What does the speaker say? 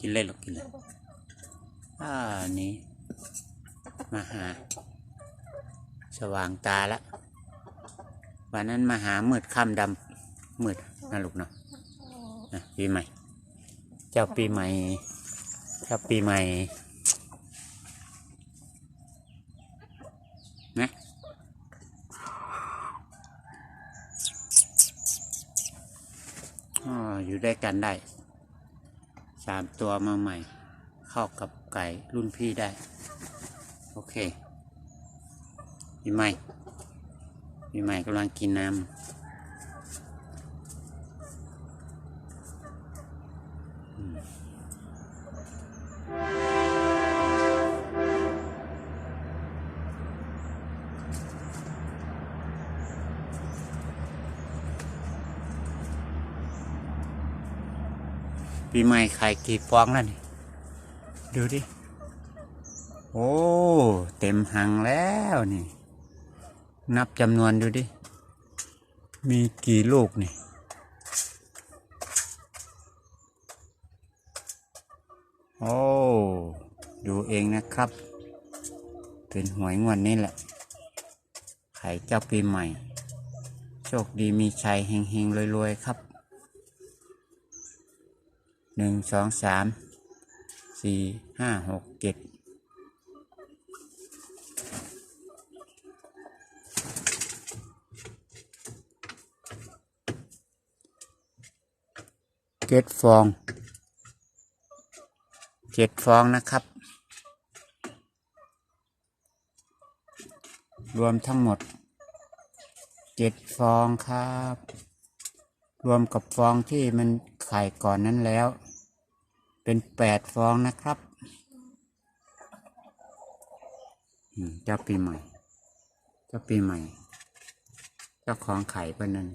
กินเลยหรอกกินเลยอ่านี่มาหา สว่างตาละวันนั้นมาหามืดค่ำดำมืดนะลูกเนาะนะปีใหม่ เจ้าปีใหม่เจ้าปีใหม่นะอ๋ออยู่ด้วยกันได้ สามตัวมาใหม่ เข้ากับไก่รุ่นพี่ได้ โอเคมีใหม่ปีใหม่กำลังกินน้ำ ปีใหม่ไข่กี่ฟองแล้วนี่ ดูดิ โอ้ เต็มหังแล้วนี่ นับจำนวนดูดิ มีกี่ลูกนี่โอ้ ดูเองนะครับ เป็นหวยงวดนี้แหละไข่เจ้าปีใหม่ โชคดีมีชัยเฮงๆรวยๆครับ หนึ่งสองสามสี่ห้าหกเจ็ดเจ็ดฟองเจ็ดฟองนะครับ รวมทั้งหมดเจ็ดฟองครับ รวมกับฟองที่มันไข่ก่อนนั้นแล้ว เป็นแปดฟองนะครับเจ้าปีใหม่ เจ้าปีใหม่ เจ้าของไข่เพื่อนนั่น